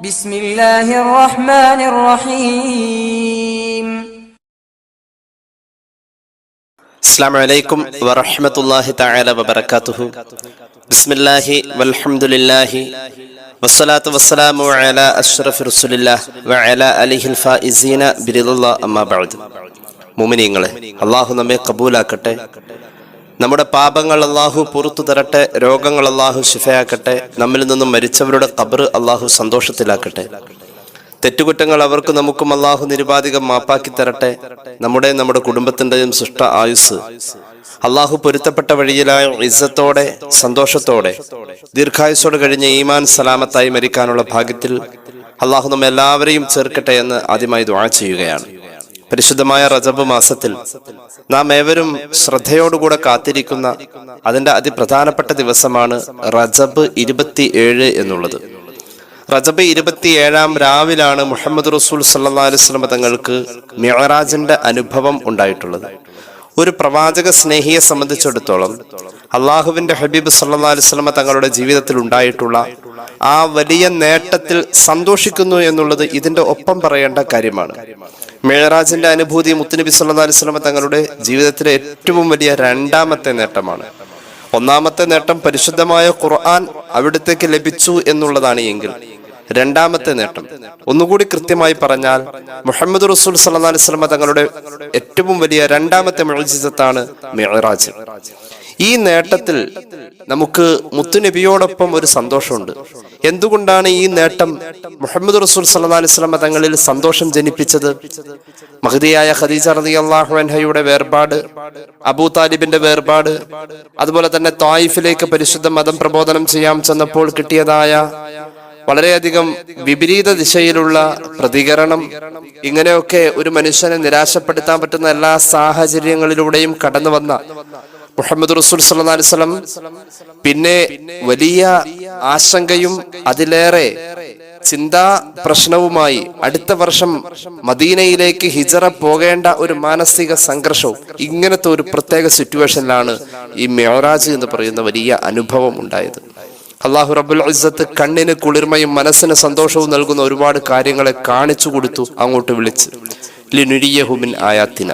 بسم الله الرحمن الرحيم السلام عليكم ورحمة الله تعالى وبركاته بسم الله والحمد لله والصلاة والسلام على أشرف رسول الله وعلى آله الفائزين برضا الله أما بعد മുമിനിങ്ങളെ അള്ളാഹു നമ്മെ കബൂലാക്കട്ടെ നമ്മുടെ പാപങ്ങൾ അള്ളാഹു പുറത്തു തരട്ടെ രോഗങ്ങൾ അള്ളാഹു ശിഫയാക്കട്ടെ നമ്മിൽ നിന്നും മരിച്ചവരുടെ കബർ അള്ളാഹു സന്തോഷത്തിലാക്കട്ടെ. തെറ്റുകുറ്റങ്ങൾ അവർക്ക് നമുക്കും അള്ളാഹു നിരുപാധികം മാപ്പാക്കി തരട്ടെ. നമ്മുടെ നമ്മുടെ കുടുംബത്തിന്റെയും സൃഷ്ട ആയുസ് അള്ളാഹു പൊരുത്തപ്പെട്ട വഴിയിലായ ഇസ്സത്തോടെ സന്തോഷത്തോടെ ദീർഘായുസോടെ കഴിഞ്ഞ ഈമാൻ സലാമത്തായി മരിക്കാനുള്ള ഭാഗ്യത്തിൽ അള്ളാഹു നമ്മെല്ലാവരെയും ചേർക്കട്ടെ എന്ന് ആദ്യമായി ദ്വാ ചെയ്യുകയാണ്. പരിശുദ്ധമായ റജബ് മാസത്തിൽ നാം ഏവരും ശ്രദ്ധയോടുകൂടെ കാത്തിരിക്കുന്ന അതിന്റെ അതിപ്രധാനപ്പെട്ട ദിവസമാണ് റജബ് ഇരുപത്തി ഏഴ് എന്നുള്ളത്. റജബ് ഇരുപത്തിയേഴാം രാവിലാണ് മുഹമ്മദ് റസൂൽ സല്ലാ അലുസ്ലമ തങ്ങൾക്ക് മിഹറാജിന്റെ അനുഭവം ഉണ്ടായിട്ടുള്ളത്. ഒരു പ്രവാചക സ്നേഹിയെ സംബന്ധിച്ചിടത്തോളം അള്ളാഹുവിന്റെ ഹബീബ് സല്ലാ അലുസ്ലമ തങ്ങളുടെ ജീവിതത്തിൽ ഉണ്ടായിട്ടുള്ള ആ വലിയ നേട്ടത്തിൽ സന്തോഷിക്കുന്നു എന്നുള്ളത് ഇതിന്റെ ഒപ്പം പറയേണ്ട കാര്യമാണ്. മേഴറാജിന്റെ അനുഭൂതി മുത്തുനബി സല്ലാ അലുസ്ലമ തങ്ങളുടെ ജീവിതത്തിലെ ഏറ്റവും വലിയ രണ്ടാമത്തെ നേട്ടമാണ്. ഒന്നാമത്തെ നേട്ടം പരിശുദ്ധമായ ഖുർആൻ അവിടത്തേക്ക് ലഭിച്ചു എന്നുള്ളതാണ് എങ്കിൽ രണ്ടാമത്തെ നേട്ടം. ഒന്നുകൂടി കൃത്യമായി പറഞ്ഞാൽ മുഹമ്മദ് റസൂൽ സല്ലാ അലിസ്ലമ തങ്ങളുടെ ഏറ്റവും വലിയ രണ്ടാമത്തെ മെഴുജിതത്താണ് മെഹറാജ് ഈ നേട്ടത്തിൽ നമുക്ക് മുത്തുനബിയോടൊപ്പം ഒരു സന്തോഷമുണ്ട്. എന്തുകൊണ്ടാണ് ഈ നേട്ടം മുഹമ്മദ് റസൂൽ സല്ലാ അലിസ്ലമ തങ്ങളിൽ സന്തോഷം ജനിപ്പിച്ചത്? മഹദിയായ ഖദീജ റതി അള്ളാഹുഹയുടെ വേർപാട് അബൂ താലിബിന്റെ വേർപാട് അതുപോലെ തന്നെ തായിഫിലേക്ക് പരിശുദ്ധ മതം പ്രബോധനം ചെയ്യാൻ ചെന്നപ്പോൾ കിട്ടിയതായ വളരെയധികം വിപരീത ദിശയിലുള്ള പ്രതികരണം ഇങ്ങനെയൊക്കെ ഒരു മനുഷ്യനെ നിരാശപ്പെടുത്താൻ പറ്റുന്ന എല്ലാ സാഹചര്യങ്ങളിലൂടെയും കടന്നു വന്ന മുഹമ്മദ് റസൂൽ സല്ലാ അലിസ്ലം പിന്നെ വലിയ ആശങ്കയും അതിലേറെ ചിന്താ പ്രശ്നവുമായി അടുത്ത വർഷം മദീനയിലേക്ക് ഹിജറ പോകേണ്ട ഒരു മാനസിക സംഘർഷവും ഇങ്ങനത്തെ ഒരു പ്രത്യേക സിറ്റുവേഷനിലാണ് ഈ മെഹറാജ് എന്ന് പറയുന്ന വലിയ അനുഭവം ഉണ്ടായത്. അള്ളാഹു റബുൽ ഇസ്സത്ത് കണ്ണിന് കുളിർമയും മനസ്സിന് സന്തോഷവും നൽകുന്ന ഒരുപാട് കാര്യങ്ങളെ കാണിച്ചു കൊടുത്തു അങ്ങോട്ട് വിളിച്ച്. ലിനുരിയഹുമിൻ ആയാത്തിന.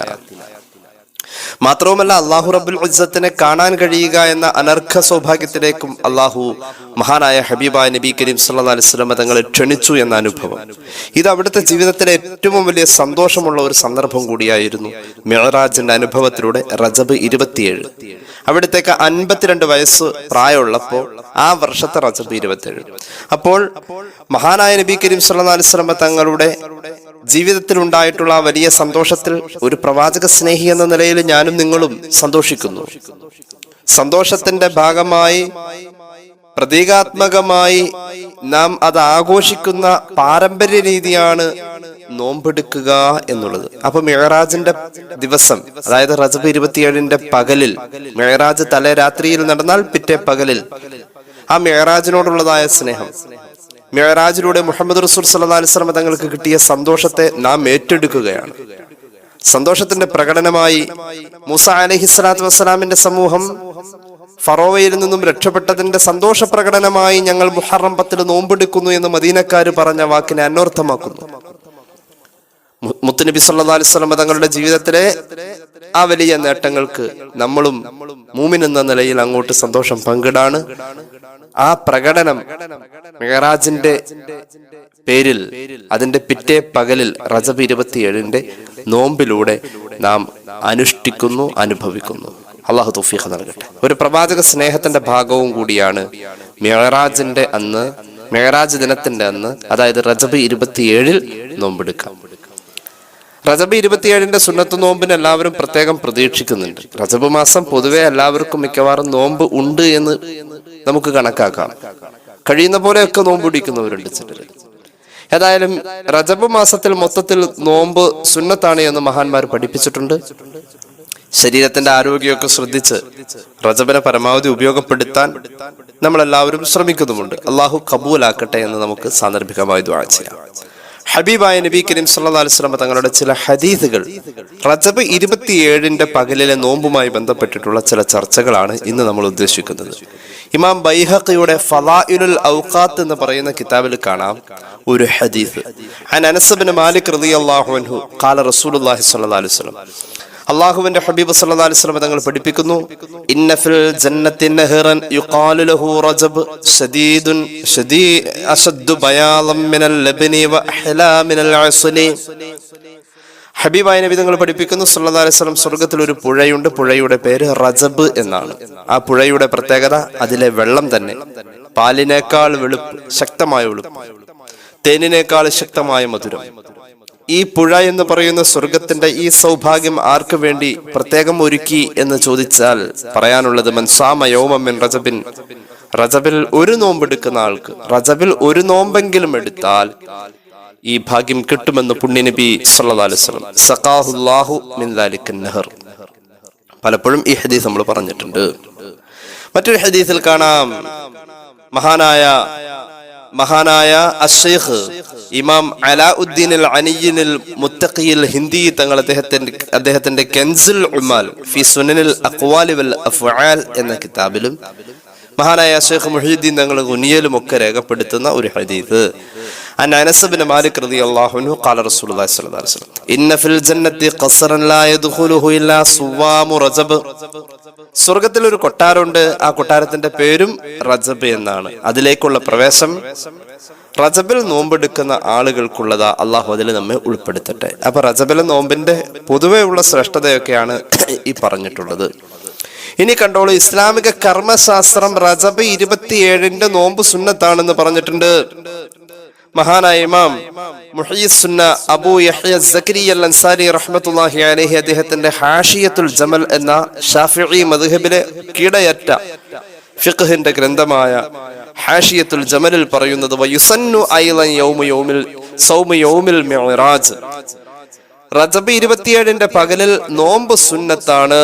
മാത്രവുമല്ല അള്ളാഹു റബുൽ ഉജ്ജത്തിനെ കാണാൻ കഴിയുക എന്ന അനർഘ സൗഭാഗ്യത്തിലേക്കും അള്ളാഹു മഹാനായ ഹബീബ നബി കരീം സല്ലാ അലിസ്ലമ തങ്ങളെ ക്ഷണിച്ചു എന്ന അനുഭവം. ഇത് അവിടുത്തെ ജീവിതത്തിലെ ഏറ്റവും വലിയ സന്തോഷമുള്ള ഒരു സന്ദർഭം കൂടിയായിരുന്നു മെഹറാജിന്റെ അനുഭവത്തിലൂടെ റജബ് ഇരുപത്തിയേഴ്. അവിടത്തേക്ക് അൻപത്തിരണ്ട് വയസ്സ് പ്രായമുള്ളപ്പോൾ ആ വർഷത്തെ റജബ് ഇരുപത്തിയേഴ്. അപ്പോൾ മഹാനായ നബി കരീം സല്ലാ അലിസ്ലമ തങ്ങളുടെ ജീവിതത്തിൽ ഉണ്ടായിട്ടുള്ള വലിയ സന്തോഷത്തിൽ ഒരു പ്രവാചക സ്നേഹി എന്ന നിലയിൽ ഞാനും നിങ്ങളും സന്തോഷിക്കുന്നു. സന്തോഷത്തിന്റെ ഭാഗമായി പ്രതീകാത്മകമായി നാം അത് ആഘോഷിക്കുന്ന പാരമ്പര്യ രീതിയാണ് നോമ്പെടുക്കുക എന്നുള്ളത്. അപ്പൊ മെഹറാജിന്റെ ദിവസം അതായത് റജബ് ഇരുപത്തിയേഴിന്റെ പകലിൽ മെഹറാജ് തലേ രാത്രിയിൽ നടന്നാൽ പിറ്റേ പകലിൽ ആ മെഹറാജിനോടുള്ളതായ സ്നേഹം. മെഹറാജിലൂടെ മുഹമ്മദ് റസൂൽ സല്ലാ അലിസ്ലമ തങ്ങൾക്ക് കിട്ടിയ സന്തോഷത്തെ നാം ഏറ്റെടുക്കുകയാണ്. സന്തോഷത്തിന്റെ പ്രകടനമായി മുസ അലഹി സ്വലാത്തു വസ്സലാമിന്റെ സമൂഹം ഫറോവയിൽ നിന്നും രക്ഷപ്പെട്ടതിന്റെ സന്തോഷ പ്രകടനമായി ഞങ്ങൾ മുഹറം പത്തിൽ നോമ്പെടുക്കുന്നു എന്ന് മദീനക്കാർ പറഞ്ഞ വാക്കിനെ അന്വർത്ഥമാക്കുന്നു. മുത്തുനബി സല്ലാ അലിസ്ലമ തങ്ങളുടെ ജീവിതത്തിലെ ആ വലിയ നേട്ടങ്ങൾക്ക് നമ്മളും മൂമിൻ എന്ന നിലയിൽ അങ്ങോട്ട് സന്തോഷം പങ്കിടാണ്. ആ പ്രകടനം മെഹറാജിന്റെ പേരിൽ അതിന്റെ പിറ്റേ പകലിൽ റജബ് ഇരുപത്തിയേഴിന്റെ നോമ്പിലൂടെ നാം അനുഷ്ഠിക്കുന്നു അനുഭവിക്കുന്നു. അള്ളാഹു തൗഫീഖ് നൽകട്ടെ. ഒരു പ്രവാചക സ്നേഹത്തിന്റെ ഭാഗവും കൂടിയാണ് മെഹറാജിന്റെ അന്ന് മെഹറാജ് ദിനത്തിന്റെ അന്ന് അതായത് റജബ് ഇരുപത്തിയേഴിൽ നോമ്പെടുക്കാം. റജബ് ഇരുപത്തിയേഴിന്റെ സുന്നത്ത് നോമ്പിന് എല്ലാവരും പ്രത്യേകം പ്രതീക്ഷിക്കുന്നുണ്ട്. റജബ് മാസം പൊതുവെ എല്ലാവർക്കും മിക്കവാറും നോമ്പ് ഉണ്ട് എന്ന് നമുക്ക് കണക്കാക്കാം. കഴിയുന്ന പോലെയൊക്കെ നോമ്പ് പിടിക്കുന്നവരുണ്ട് ചിലര്. ഏതായാലും റജബ് മാസത്തിൽ മൊത്തത്തിൽ നോമ്പ് സുന്നത്താണ് എന്ന് മഹാന്മാർ പഠിപ്പിച്ചിട്ടുണ്ട്. ശരീരത്തിന്റെ ആരോഗ്യമൊക്കെ ശ്രദ്ധിച്ച് റജബിനെ പരമാവധി ഉപയോഗപ്പെടുത്താൻ നമ്മൾ എല്ലാവരും ശ്രമിക്കുന്നുമുണ്ട്. അള്ളാഹു കബൂലാക്കട്ടെ എന്ന് നമുക്ക് സാന്ദർഭികമായി ദ്വാ ചെയ്യാം. ഹബീബായ നബി കരീം സല്ലല്ലാഹു അലൈഹി വസല്ലം തങ്ങളുടെ ചില ഹദീസുകൾ. റജബ് ഇരുപത്തിയേഴിന്റെ പകലിലെ നോമ്പുമായി ബന്ധപ്പെട്ടിട്ടുള്ള ചില ചർച്ചകളാണ് ഇന്ന് നമ്മൾ ഉദ്ദേശിക്കുന്നത്. ഇമാം ബൈഹഖിയുടെ ഫലാഇലുൽ ഔഖാത്ത് എന്ന് പറയുന്ന കിതാബിൽ കാണാം ഒരു ഹദീസ്. അൻ ബിൻ മാലിക് റളിയല്ലാഹു അൻഹു ഖാല റസൂലുള്ളാഹി സ്വല്ലല്ലാഹു അലൈഹി വസല്ലം അള്ളാഹുവിന്റെ ഹബീബ് വസല്ലം തങ്ങൾ പഠിപ്പിക്കുന്നു. യുഖാലു ലഹു റജബ് ഷദീദുൻ ഷദീ ബയാലം മിനൽ വ ഹബീബായ നബി തങ്ങൾ പഠിപ്പിക്കുന്നു അലൈഹി സ്വർഗത്തിൽ ഒരു പുഴയുണ്ട്. പുഴയുടെ പേര് റജബ് എന്നാണ്. ആ പുഴയുടെ പ്രത്യേകത അതിലെ വെള്ളം തന്നെ. പാലിനേക്കാൾ വെളുപ്പ് ശക്തമായ വെളുപ്പ് തേനിനേക്കാൾ ശക്തമായ മധുരം. ഈ പുഴ എന്ന് പറയുന്ന സ്വർഗത്തിന്റെ ഈ സൗഭാഗ്യം ആർക്കു വേണ്ടി പ്രത്യേകം ഒരുക്കി എന്ന് ചോദിച്ചാൽ പറയാനുള്ളത് മൻസാമ യൗമമിൻ റജബിൻ. റജബിൽ ഒരു നോമ്പെടുക്കുന്ന ആൾക്ക് റജബിൽ ഒരു നോമ്പെങ്കിലും എടുത്താൽ ഈ ഭാഗ്യം കിട്ടുമെന്ന് പുണ്യനബി വസല്ലം സഖാഹുല്ലാഹു പലപ്പോഴും ഈ ഹദീസ് നമ്മൾ പറഞ്ഞിട്ടുണ്ട്. മറ്റൊരു ഹദീസിൽ കാണാം. മഹാനായ മഹാനായ അഷേഖ് ഇമാം അലാഉദ്ദീൻ അൽ അനിയിനിൽ മുത്തഖിയിൽ ഹിന്ദി തങ്ങൾ അദ്ദേഹത്തിന്റെ അദ്ദേഹത്തിന്റെ കെൻസുൽ ഉമാൽ ഫി സുനനിൽ അഖ്വാലി വൽ അഫ്ആൽ എന്ന കിതാബിലും മഹാനായ അഷേഖ് മുഹീദ്ദീൻ തങ്ങൾ ഉനിയലും ഒക്കെ രേഖപ്പെടുത്തുന്ന ഒരു സ്വർഗത്തിൽ ഒരു കൊട്ടാരമുണ്ട്. ആ കൊട്ടാരത്തിന്റെ പേരും റജബ് എന്നാണ്. അതിലേക്കുള്ള പ്രവേശം റജബിൽ നോമ്പെടുക്കുന്ന ആളുകൾക്കുള്ളതാ അള്ളാഹു അതിൽ നമ്മെ ഉൾപ്പെടുത്തട്ടെ. അപ്പൊ റജബിലെ നോമ്പിന്റെ പൊതുവെ ഉള്ള ശ്രേഷ്ഠതയൊക്കെയാണ് ഈ പറഞ്ഞിട്ടുള്ളത്. ഇനി കണ്ടോളൂ ഇസ്ലാമിക കർമ്മശാസ്ത്രം റജബ് ഇരുപത്തിയേഴിന്റെ നോമ്പ് സുന്നത്താണെന്ന് പറഞ്ഞിട്ടുണ്ട്. മഹാനായ ഇമാം മുഹീസുന്ന അബൂ യഹ്യ സക്കരി അൽ അൻസാരി റഹ്മത്തുല്ലാഹി അലഹി അദ്ദേഹത്തിന്റെ ഹാഷിയത്തുൽ ജമൽ എന്ന ഷാഫി മദ്ഹബിലെ കീടയറ്റ ഫിഖ്ഹിന്റെ ഗ്രന്ഥമായ ഹാഷിയത്തുൽ ജമലിൽ പറയുന്നത് വയുസന്നു ഐലൻ യൗമ യൗമിൽ സൗമ യൗമിൽ മിഅ്റാജ്. റജബ് ഇരുപത്തിയേഴിന്റെ പകലിൽ നോമ്പ് സുന്നത്താണ്.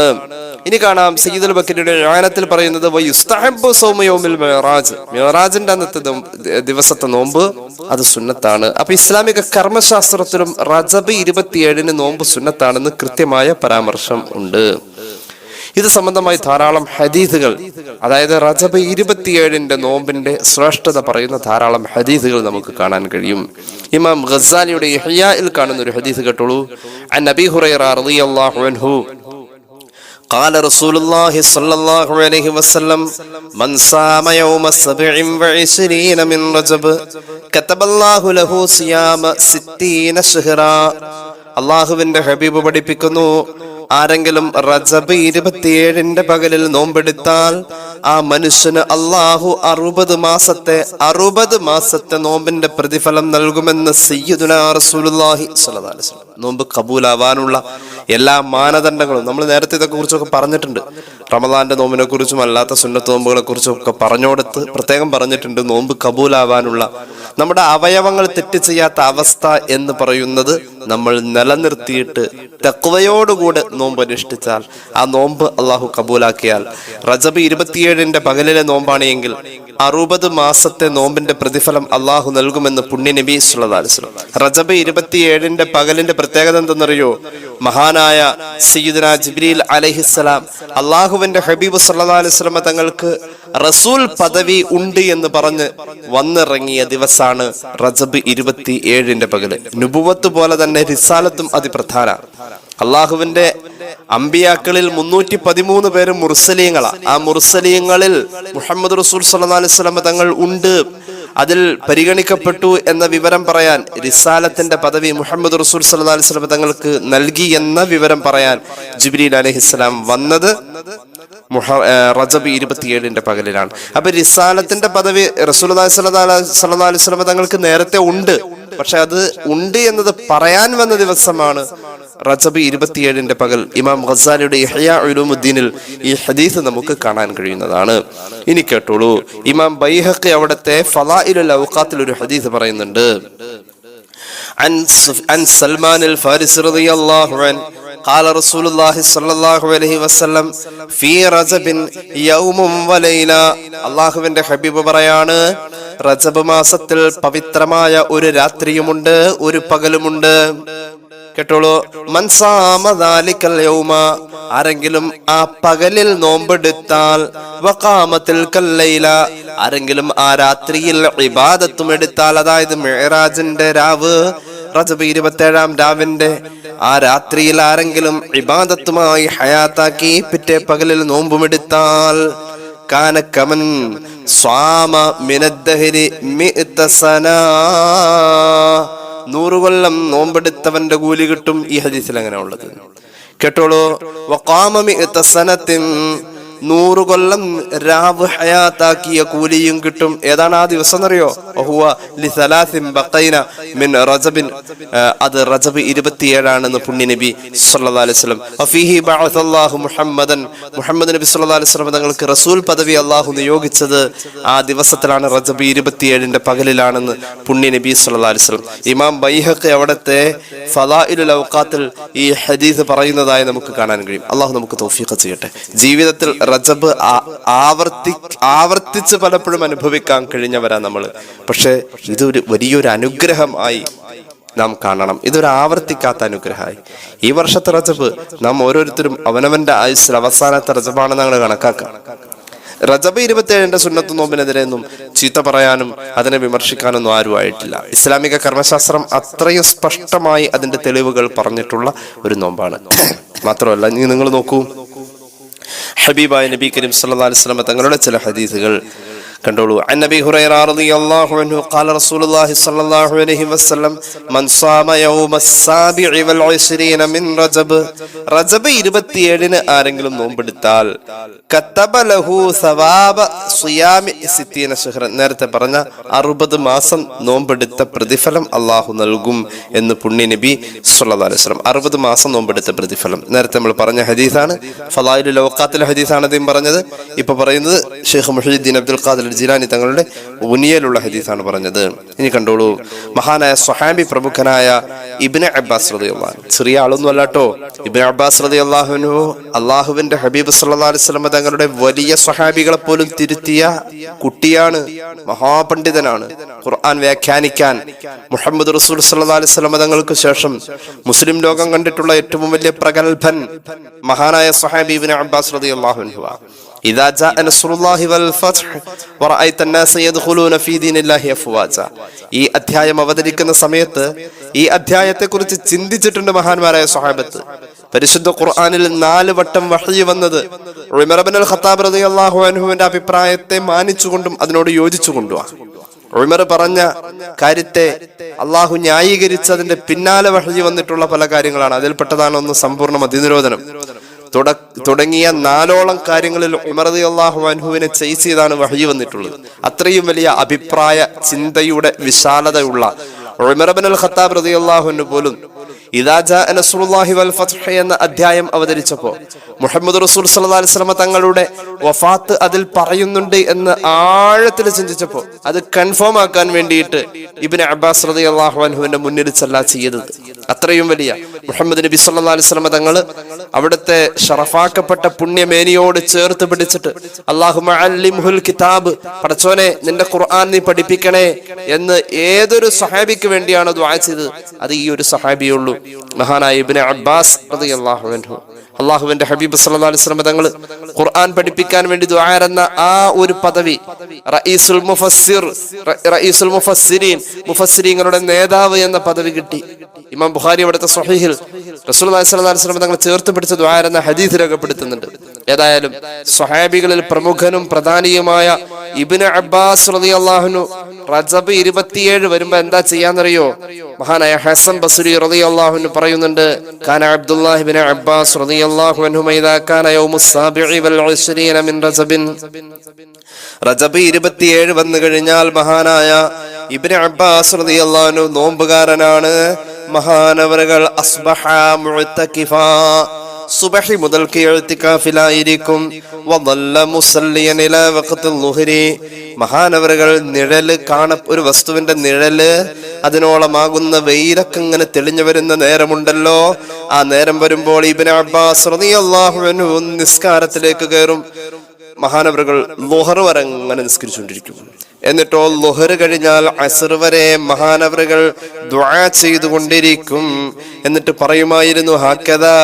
ഇനി കാണാം സയ്യിദുൽ ബക്കറിയുടെ ജ്ഞാനത്തിൽ പറയുന്നത് മിറാജിന്റെ അന്നത്തെ ദിവസത്തെ നോമ്പ് അത് സുന്നത്താണ്. അപ്പൊ ഇസ്ലാമിക കർമ്മശാസ്ത്രത്തിലും റജബ് ഇരുപത്തിയേഴിന് നോമ്പ് സുന്നത്താണെന്ന് കൃത്യമായ പരാമർശം ഉണ്ട്. ഇത് സംബന്ധമായി ധാരാളം ഹദീസുകൾ അതായത് റജബ് ഇരുപത്തിയേഴിന്റെ നോമ്പിന്റെ ശ്രേഷ്ഠത പറയുന്ന ധാരാളം ഹദീസുകൾ നമുക്ക് കാണാൻ കഴിയും. ഇമാം ഗസാലിയുടെ ഇഹ്യായിൽ കാണുന്ന ഒരു ഹദീസ് കേട്ടോളൂ. അൻ നബി ഹുറൈറ റളിയല്ലാഹു അൻഹു قال رسول الله صلى الله عليه وسلم من صام يوم السبع وعشرين من رجب كتب الله له صيام ستين شهرا അള്ളാഹുവിന്റെ ഹബീബ് പഠിപ്പിക്കുന്നു ആരെങ്കിലും റജബ് ഇരുപത്തിയേഴിന്റെ പകലിൽ നോമ്പെടുത്താൽ ആ മനുഷ്യന് അള്ളാഹു അറുപത് മാസത്തെ അറുപത് മാസത്തെ നോമ്പിന്റെ പ്രതിഫലം നൽകുമെന്ന് നോമ്പ് കബൂലാവാനുള്ള എല്ലാ മാനദണ്ഡങ്ങളും നമ്മൾ നേരത്തെ ഇതൊക്കെ കുറിച്ചൊക്കെ പറഞ്ഞിട്ടുണ്ട്. റമദാന്റെ നോമ്പിനെ കുറിച്ചും അല്ലാത്ത സുന്നത്ത് നോമ്പുകളെ കുറിച്ചും ഒക്കെ പറഞ്ഞോടത്ത് പ്രത്യേകം പറഞ്ഞിട്ടുണ്ട് നോമ്പ് കബൂലാവാനുള്ള. നമ്മുടെ അവയവങ്ങൾ തെറ്റ് ചെയ്യാത്ത അവസ്ഥ എന്ന് പറയുന്നത് നമ്മൾ നിലനിർത്തിയിട്ട് തക്വയോടുകൂടെ നോമ്പ് അനുഷ്ഠിച്ചാൽ ആ നോമ്പ് അള്ളാഹു കബൂലാക്കിയാൽ. റജബ് ഇരുപത്തിയേഴിന്റെ പകലിലെ നോമ്പാണ് എങ്കിൽ അറുപത് മാസത്തെ നോമ്പിന്റെ പ്രതിഫലം അള്ളാഹു നൽകുമെന്ന് പുണ്യ നബി വസല്ലം. റജബ് ഇരുപത്തിയേഴിന്റെ പകലിന്റെ പ്രത്യേകത എന്തെന്നറിയോ? മഹാനായ സയ്യിദ്ന ജിബ്രീൽ അലൈഹിസ്സലാം അള്ളാഹുവിന്റെ ഹബീബ് വസല്ലം തങ്ങൾക്ക് റസൂൽ പദവി ഉണ്ട് എന്ന് പറഞ്ഞ് വന്നിറങ്ങിയ ദിവസാണ് റജബ് ഇരുപത്തി ഏഴിന്റെ പകൽ. നുപുവത്ത് പോലെ തന്നെ റിസാലത്തും അതിപ്രധാന. അള്ളാഹുവിന്റെ അമ്പിയാക്കളിൽ മുന്നൂറ്റി പതിമൂന്ന് പേര് മുർസലീങ്ങളാ. ആ മുർസലീങ്ങളിൽ മുഹമ്മദ് റസൂൽ വസല്ലം തങ്ങൾ ഉണ്ട്. അതിൽ പരിഗണിക്കപ്പെട്ടു എന്ന വിവരം പറയാൻ റിസാലത്തിന്റെ പദവി മുഹമ്മദ് റസൂൽ സല്ലല്ലാഹു അലൈഹി വസല്ലം തങ്ങൾക്ക് നൽകി എന്ന വിവരം പറയാൻ ജിബ്രീൽ അലൈഹിസ്സലാം വന്നത് റജബ് ഇരുപത്തിയേഴിന്റെ പകലിലാണ്. അപ്പൊ റിസാലത്തിന്റെ പദവി റസൂൽ സല്ലാ അലൈഹി വസല്ലം തങ്ങൾക്ക് നേരത്തെ ഉണ്ട്. പക്ഷെ അത് ഉണ്ട് എന്നത് പറയാൻ വന്ന ദിവസമാണ് റജബ് ഇരുപത്തിയേഴിന്റെ പകൽ ഇമാം ഖസാലിയുടെ ഇഹ്യാ ഉലൂമുദ്ദീനിൽ ഈ ഹദീസ് നമുക്ക് കാണാൻ കഴിയുന്നതാണ് ഇനി കേട്ടോളൂ ഇമാം ബൈഹഖി അവിടുത്തെ ഫലായിലുൽ ഔഖാത്തിൽ ഒരു ഹദീസ് പറയുന്നുണ്ട് عن سف- عن سلمان الفارسي رضي الله عنه قال رسول الله صلى الله عليه وسلم في رجب يوم وليلة അള്ളാഹുവിന്റെ ഹബീബ് പറയാണ് റജബ് മാസത്തിൽ പവിത്രമായ ഒരു രാത്രിയുമുണ്ട് ഒരു പകലുമുണ്ട് കേട്ടോളൂ. മൻസാമതാലിക്കൽ യൗമ. ആരെങ്കിലും ആ പകലിൽ നോമ്പെടുത്താൽ വക്കാമത്തിൽ കല്ലയില ആരെങ്കിലും ആ രാത്രിയിൽ ഇബാദത്തും എടുത്താൽ അതായത് മെഹറാജിന്റെ രാവ് റജബ് ഇരുപത്തേഴാം രാവിന്റെ ആ രാത്രിയിൽ ആരെങ്കിലും ഇബാദത്തുമായി ഹയാത്താക്കി പിറ്റേ പകലിൽ നോമ്പുമെടുത്താൽ കാനക്കമൻ സ്വാമ മിനദ്ദഹരി മിഅ്ത സനാ നൂറ് കൊല്ലം നോമ്പെടുത്തവന്റെ കൂലി കിട്ടും ഈ ഹദീസിൽ അങ്ങനെ ഉള്ളത് കേട്ടോളൂ നൂറ് കൊല്ലം രാവ് ഹയാത്താക്കിയ കൂലിയും കിട്ടും. ഏതാണ് ആ ദിവസം എന്നറിയോ ഒഹുവ ലിസലാസിൻ ബഖൈന മിൻ റജബിൻ. അത് റജബ് ഇരുപത്തിയേഴാണെന്ന് പുണ്യ നബി സല്ലല്ലാഹു അലൈഹി വസല്ലം. വഫീഹി ബഅസല്ലാഹു മുഹമ്മദൻ. മുഹമ്മദ് നബി സല്ലല്ലാഹു അലൈഹി വസല്ലം തങ്ങൾക്ക് റസൂൽ പദവി അള്ളാഹു നിയോഗിച്ചത് ആ ദിവസത്തിലാണ് റജബ് ഇരുപത്തിയേഴിന്റെ പകലിലാണെന്ന് പുണ്യ നബി സല്ലല്ലാഹു അലൈഹി വസല്ലം. ഇമാം ബൈഹഖ് അവിടുത്തെ ഫലാഇലുൽ ഔഖാത്തിൽ ഈ ഹദീസ് പറയുന്നതായി നമുക്ക് കാണാൻ കഴിയും. അള്ളാഹു നമുക്ക് തൗഫീഖ് ചെയ്യട്ടെ. ജീവിതത്തിൽ റജബ് ആവർത്തി ആവർത്തിച്ച് പലപ്പോഴും അനുഭവിക്കാൻ കഴിഞ്ഞവരാ നമ്മൾ പക്ഷെ ഇതൊരു വലിയൊരു അനുഗ്രഹമായി നാം കാണണം. ഇതൊരു ആവർത്തിക്കാത്ത അനുഗ്രഹമായി. ഈ വർഷത്തെ റജബ് നാം ഓരോരുത്തരും അവനവന്റെ ആയുസ്സിൽ അവസാനത്തെ റജബാണെന്ന് ഞങ്ങൾ കണക്കാക്കാം. റജബ് ഇരുപത്തിയേഴിന്റെ സുന്നത്ത് നോമ്പിനെതിരെ ഒന്നും ചീത്ത പറയാനും അതിനെ വിമർശിക്കാനൊന്നും ആരും ആയിട്ടില്ല. ഇസ്ലാമിക കർമ്മശാസ്ത്രം അത്രയും സ്പഷ്ടമായി അതിന്റെ തെളിവുകൾ പറഞ്ഞിട്ടുള്ള ഒരു നോമ്പാണ്. മാത്രമല്ല നിങ്ങൾ നോക്കൂ. ഹബീബായ നബി കരീം സല്ലാ അലൈഹി വസല്ലം തങ്ങളുടെ ചില ഹദീസുകൾ കണ്ടോളൂ. ഹുറൈറ റളിയല്ലാഹു അൻഹു ഖാല റസൂലുള്ളാഹി സ്വല്ലല്ലാഹു അലൈഹി വസല്ലം മൻ സാമ യൗമ സാബിഇ വൽ മിൻ റജബ് ആരെങ്കിലും നോമ്പെടുത്താൽ ലഹു സിയാമി നേരത്തെ പറഞ്ഞ 60 മാസം നോമ്പെടുത്ത പ്രതിഫലം അള്ളാഹു നൽകും എന്ന് പുണ്യ നബി സ്വല്ലല്ലാഹു അലൈഹി വസല്ലം 60 മാസം നോമ്പെടുത്ത പ്രതിഫലം. നേരത്തെ നമ്മൾ പറഞ്ഞ ഹദീസാണ് ഫലായിലു ഹദീസാണ് അദ്ദേഹം പറഞ്ഞത്. ഇപ്പൊ പറയുന്നത് ഷെയ്ഖ് മുഷീദ്ദീൻ അബ്ദുൽ ഖാദിൽ ജിലാനി തങ്ങളുടെ ഉനിയലുള്ള ഹദീസാണ് പറഞ്ഞത്. ഇനി കണ്ടോളൂ. മഹാനായ സൊഹാബി പ്രമുഖനായ ഇബിന് അബ്ബാസ് ചെറിയ ആളൊന്നും അല്ലാട്ടോ ഇബിന് അബ്ബാസ് അൻഹു അള്ളാഹുവിന്റെ ഹബീബ് വസല്ലം തങ്ങളുടെ വലിയ സൊഹാബികളെ പോലും തിരുത്തിയ കുട്ടിയാണ്. മഹാപണ്ഡിതനാണ്. ഖുർആൻ വ്യാഖ്യാനിക്കാൻ മുഹമ്മദ് റസൂൽ വസല്ലം തങ്ങൾക്ക് ശേഷം മുസ്ലിം ലോകം കണ്ടിട്ടുള്ള ഏറ്റവും വലിയ പ്രഗത്ഭൻ മഹാനായ സ്വഹാബി ഇബ്നെ അബ്ബാസ് റളിയല്ലാഹു അൻഹു إذا جاء نصر الله والفتح ورأيت الناس يدخلون في دين الله أفواجا ഈ അധ്യായം അവതരിക്കുന്ന സമയത്ത് ഈ അധ്യായത്തെ കുറിച്ച് ചിന്തിച്ചിട്ടുണ്ട് മഹാന്മാരായ സ്വഹാബത്ത് പരിശുദ്ധ ഖുർആനിൽ നാല് വട്ടം വഹി വന്നത് ഉമർ അൽ ഖത്താബ് റളിയല്ലാഹു അൻഹുവിന്റെ അഭിപ്രായത്തെ മാനിച്ചുകൊണ്ടും അതിനോട് യോജിച്ചുകൊണ്ടുമാണ് ഉമർ പറഞ്ഞ കാര്യത്തെ അള്ളാഹു ന്യായീകരിച്ചതിന്റെ പിന്നാലെ വഹി വന്നിട്ടുള്ള പല കാര്യങ്ങളാണ് അതിൽപ്പെട്ടതാണ് ഒന്ന് സമ്പൂർണ്ണ മതിനിരോധനം തുട- തുടങ്ങിയ നാലോളം കാര്യങ്ങളിൽ ഉമർദി അള്ളാഹു അൻഹുവിനെ ചെയ്സ് ചെയ്താണ് വഹി വന്നിട്ടുള്ളത്. അത്രയും വലിയ അഭിപ്രായ ചിന്തയുടെ വിശാലതയുള്ള ഉമർബൻ അൽ ഖത്താബ് റതി അള്ളാഹുവിന് പോലും എന്ന അധ്യായം അവതരിച്ചപ്പോൾ മുഹമ്മദ് റസൂൽ അലൈഹി തങ്ങളുടെ വഫാത്ത് അതിൽ പറയുന്നുണ്ട് എന്ന് ആഴത്തിൽ ചിന്തിച്ചപ്പോൾ അത് കൺഫേം ആക്കാൻ വേണ്ടിയിട്ട് ഇബിൻ അബ്ബാസ് റതി അള്ളാഹു അൻഹുവിന്റെ മുന്നിൽ ചെല്ലാ ചെയ്തത്. അത്രയും വലിയ. മുഹമ്മദ് നബി സല്ലല്ലാഹു അലൈഹി വസല്ലമ തങ്ങൾ അവിടുത്തെ ഷറഫാക്കപ്പെട്ട പുണ്യമേനിയോട് ചേർത്ത് പിടിച്ചിട്ട് മഅല്ലിംഹുൽ കിതാബ് പടച്ചോനെ നിന്റെ ഖുർആൻ നീ പഠിപ്പിക്കണേ എന്ന് ഏതൊരു സഹാബിക്ക് വേണ്ടിയാണ് ദുആ ചെയ്തത്? അത് ഈ ഒരു സഹാബിയുള്ളൂ മഹാനായ ഇബ്നു അബ്ബാസ് അൻഹു. അള്ളാഹുവിന്റെ ഹബീബ് സല്ലല്ലാഹു അലൈഹി വസല്ലം തങ്ങൾ ഖുർആൻ പഠിപ്പിക്കാൻ വേണ്ടി ദുആരെന്ന ആ ഒരു പദവി റഈസുൽ മുഫസ്സിർ റഈസുൽ മുഫസ്സിരീൻ മുഫസ്സിരീങ്ങളുടെ നേതാവ് എന്ന പദവി കിട്ടി. ഇമാം ബുഖാരി അവിടുത്തെ അലൈഹി വസല്ലം തങ്ങൾ ചേർത്ത് പിടിച്ച ദ്വാരെന്ന ഹദീസ് രേഖപ്പെടുത്തുന്നുണ്ട്. ഏതായാലും സ്വഹാബികളിൽ പ്രമുഖനും പ്രധാനിയുമായ ഇബ്നു അബ്ബാസ് അള്ളാഹുനു അൻഹു റജബ് ഇരുപത്തിയേഴ് വരുമ്പോ എന്താ ചെയ്യാന്നറിയോ? മഹാനായ ഹസൻ ബസുരി റതി അള്ളാഹുനു പറയുന്നുണ്ട് കാന അബ്ദുല്ലാഹിബ്നു അബ്ബാസ് റളിയല്ലാഹു അൻഹു ഇദാ യൗമു സാബിഇ വൽ 20 മിൻ റജബിൻ. റജബ് ഇരുപത്തിയേഴ് വന്നു കഴിഞ്ഞാൽ മഹാനായ ഇബ്നു അബ്ബാസ് റതി അള്ളാഹുനു നോമ്പുകാരനാണ്. മഹാനവറുകൾ സുബഹി മുതൽക്ക് എഴുത്തിക്കാഫിലായിരിക്കും. മഹാനവറുകൾ നിഴൽ കാണ ഒരു വസ്തുവിന്റെ നിഴൽ അതിനോളമാകുന്ന വെയിലൊക്കെ ഇങ്ങനെ തെളിഞ്ഞു വരുന്ന നേരമുണ്ടല്ലോ. ആ നേരം വരുമ്പോൾ ഇബ്നു അബ്ബാസ് നിസ്കാരത്തിലേക്ക് കയറും. മഹാനവറുകൾ ലോഹർ വരെ അങ്ങനെ നിസ്കരിച്ചുകൊണ്ടിരിക്കും. എന്നിട്ടോ ലൊഹർ കഴിഞ്ഞാൽ അസർ വരെ മഹാനവറുകൾ ദ്വാ ചെയ്തുകൊണ്ടിരിക്കും. എന്നിട്ട് പറയുമായിരുന്നു ഹാക്കദാ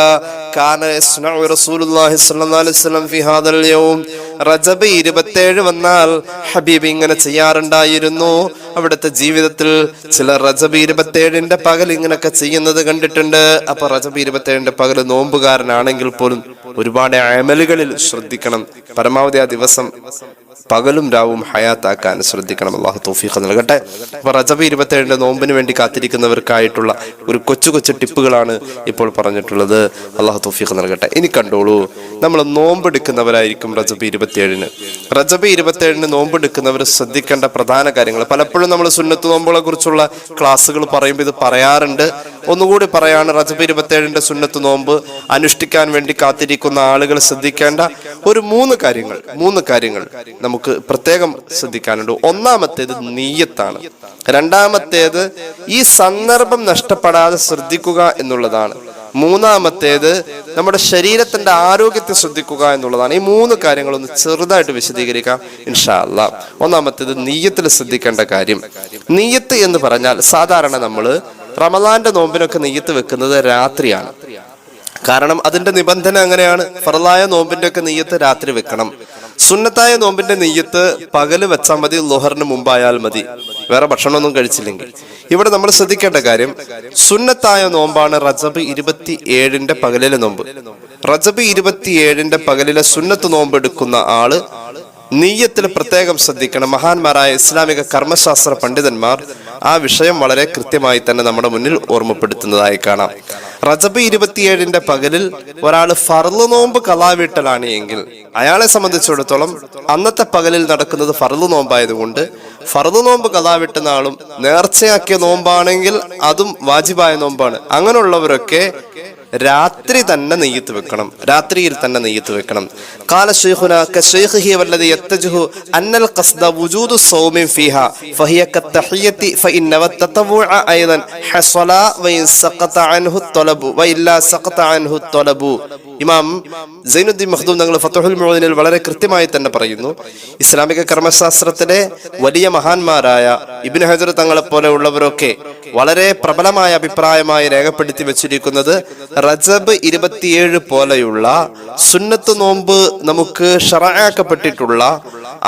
കാന റസൂലുള്ളാഹി അലൈഹി വസല്ലം ഫി ഹാദൽ യൗം. റജബ് 27 വന്നാൽ ഹബീബ് ഇങ്ങനെ ചെയ്യാറുണ്ടായിരുന്നു. അവിടുത്തെ ജീവിതത്തിൽ ചില റജബ് 27ന്റെ പകൽ ഇങ്ങനൊക്കെ ചെയ്യുന്നത് കണ്ടിട്ടുണ്ട്. അപ്പൊ റജബ് 27ന്റെ പകൽ നോമ്പുകാരനാണെങ്കിൽ പോലും ഒരുപാട് അമലുകളിൽ ശ്രദ്ധിക്കണം. പരമാവധി ആ ദിവസം പകലും രാവും ഹയാത്താക്കാൻ ശ്രദ്ധിക്കണം. അള്ളാഹു തൗഫീഖ് നൽകട്ടെ. അപ്പൊ റജബ് ഇരുപത്തേഴിന്റെ നോമ്പിന് വേണ്ടി കാത്തിരിക്കുന്നവർക്കായിട്ടുള്ള ഒരു കൊച്ചു കൊച്ചു ടിപ്പുകളാണ് ഇപ്പോൾ പറഞ്ഞിട്ടുള്ളത്. അള്ളാഹു തൗഫീഖ് നൽകട്ടെ. ഇനി കണ്ടോളൂ. നമ്മൾ നോമ്പെടുക്കുന്നവരായിരിക്കും റജബ് ഇരുപത്തിയേഴിന്. റജബ് ഇരുപത്തിയേഴിന് നോമ്പെടുക്കുന്നവർ ശ്രദ്ധിക്കേണ്ട പ്രധാന കാര്യങ്ങൾ. പലപ്പോഴും നമ്മൾ സുന്നത്ത് നോമ്പുകളെ കുറിച്ചുള്ള ക്ലാസ്സുകൾ പറയുമ്പോൾ ഇത് പറയാറുണ്ട്. ഒന്നുകൂടി പറയാണ് റജബ് ഇരുപത്തേഴിന്റെ സുന്നത്ത് നോമ്പ് അനുഷ്ഠിക്കാൻ വേണ്ടി കാത്തിരിക്കുന്ന ആളുകൾ ശ്രദ്ധിക്കേണ്ട ഒരു മൂന്ന് കാര്യങ്ങൾ മൂന്ന് കാര്യങ്ങൾ നമുക്ക് പ്രത്യേകം ശ്രദ്ധിക്കാനുണ്ട്. ഒന്നാമത്തേത് നീയത്താണ്. രണ്ടാമത്തേത് ഈ സന്ദർഭം നഷ്ടപ്പെടാതെ ശ്രദ്ധിക്കുക എന്നുള്ളതാണ്. മൂന്നാമത്തേത് നമ്മുടെ ശരീരത്തിന്റെ ആരോഗ്യത്തെ ശ്രദ്ധിക്കുക എന്നുള്ളതാണ്. ഈ മൂന്ന് കാര്യങ്ങളൊന്ന് ചെറുതായിട്ട് വിശദീകരിക്കാം ഇൻഷാ അല്ല ഒന്നാമത്തേത് നീയത്തിൽ ശ്രദ്ധിക്കേണ്ട കാര്യം. നീയത്ത് എന്ന് പറഞ്ഞാൽ സാധാരണ നമ്മൾ റമദാന്റെ നോമ്പിനൊക്കെ നെയ്യത്ത് വെക്കുന്നത് രാത്രിയാണ്. കാരണം അതിന്റെ നിബന്ധന അങ്ങനെയാണ് ഫറലായ നോമ്പിന്റെ ഒക്കെ നെയ്യത്ത് രാത്രി വെക്കണം. സുന്നത്തായ നോമ്പിന്റെ നെയ്യത്ത് പകൽ വെച്ചാൽ മതി ലോഹറിന് മുമ്പായാൽ മതി. വേറെ ഭക്ഷണമൊന്നും കഴിച്ചില്ലെങ്കിൽ. ഇവിടെ നമ്മൾ ശ്രദ്ധിക്കേണ്ട കാര്യം സുന്നത്തായ നോമ്പാണ് റജബ് ഇരുപത്തി ഏഴിന്റെ പകലിലെ നോമ്പ്. റജബ് ഇരുപത്തിയേഴിന്റെ പകലിലെ സുന്നത്ത് നോമ്പ് എടുക്കുന്ന ആൾ നീയത്തിൽ പ്രത്യേകം ശ്രദ്ധിക്കണം. മഹാന്മാരായ ഇസ്ലാമിക കർമ്മശാസ്ത്ര പണ്ഡിതന്മാർ ആ വിഷയം വളരെ കൃത്യമായി തന്നെ നമ്മുടെ മുന്നിൽ ഓർമ്മപ്പെടുത്തുന്നതായി കാണാം. റജബ് ഇരുപത്തിയേഴിന്റെ പകലിൽ ഒരാൾ ഫർൾ നോമ്പ് കലാവീട്ടലാണ് എങ്കിൽ അയാളെ സംബന്ധിച്ചിടത്തോളം അന്നത്തെ പകലിൽ നടക്കുന്നത് ഫർൾ നോമ്പായതുകൊണ്ട് ഫർൾ നോമ്പ് കലാവിട്ടുന്ന ആളും നേർച്ചയാക്കിയ നോമ്പാണെങ്കിൽ അതും വാജിബായ നോമ്പാണ്. അങ്ങനെയുള്ളവരൊക്കെ രാത്രി തന്നെ നെയ്യത്ത് വെക്കണം. രാത്രിയിൽ തന്നെ നെയ്യത്ത് വെക്കണം. കാല ഖസ്ദ വുജൂദു സൗമിൻ ഫീഹ. ഫഹിയ കത്തഹിയത്തി അൻഹു സഖത അൻഹു ഇമാം സൈനുദ്ദീൻ ഫതഹുൽ വളരെ കൃത്യമായി തന്നെ പറയുന്നു. ഇസ്ലാമിക കർമ്മശാസ്ത്രത്തിലെ വലിയ മഹാന്മാരായ ഇബ്നു ഹജർ തങ്ങളെ പോലെ ഉള്ളവരൊക്കെ വളരെ പ്രബലമായ അഭിപ്രായമായി രേഖപ്പെടുത്തി വെച്ചിരിക്കുന്നത് റജബ് ഇരുപത്തിയേഴ് പോലെയുള്ള സുന്നത്ത് നോമ്പ് നമുക്ക് ഷറാക്കപ്പെട്ടിട്ടുള്ള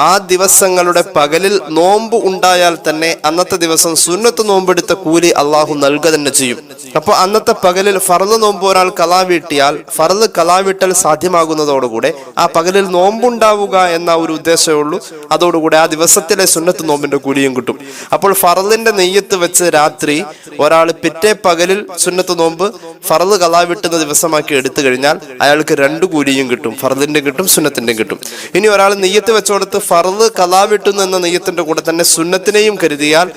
ആ ദിവസങ്ങളുടെ പകലിൽ നോമ്പ് ഉണ്ടായാൽ തന്നെ അന്നത്തെ ദിവസം സുന്നത്ത് നോമ്പെടുത്ത കൂലി അള്ളാഹു നൽകുക തന്നെ ചെയ്യും. അപ്പോൾ അന്നത്തെ പകലിൽ ഫറന്ന് നോമ്പ് ഒരാൾ കലാവീട്ടിയാൽ ഫറന്ന് കലാവീട്ടൽ കലാ വീട്ടൽ സാധ്യമാകുന്നതോടുകൂടെ ആ പകലിൽ നോമ്പുണ്ടാവുക എന്ന ഒരു ഉദ്ദേശമേ ഉള്ളൂ. അതോടുകൂടെ ആ ദിവസത്തിലെ സുന്നത്ത് നോമ്പിന്റെ കൂലിയും കിട്ടും. അപ്പോൾ ഫറലിന്റെ നെയ്യത്ത് വെച്ച് രാത്രി ഒരാൾ പിറ്റേ പകലിൽ സുന്നത്ത് നോമ്പ് ഫറൽ കലാ വിട്ടുന്ന ദിവസമാക്കി എടുത്തു കഴിഞ്ഞാൽ അയാൾക്ക് രണ്ട് കൂലിയും കിട്ടും ഫർദിന്റെ കിട്ടും സുന്നത്തിന്റെ കിട്ടും. ഇനി ഒരാൾ നെയ്യത്ത് വെച്ചോടത്ത് ഫർദ് കലാ വിട്ടുന്നു എന്ന നെയ്യത്തിന്റെ കൂടെ തന്നെ സുന്നത്തിനെയും കരുതിയാൽ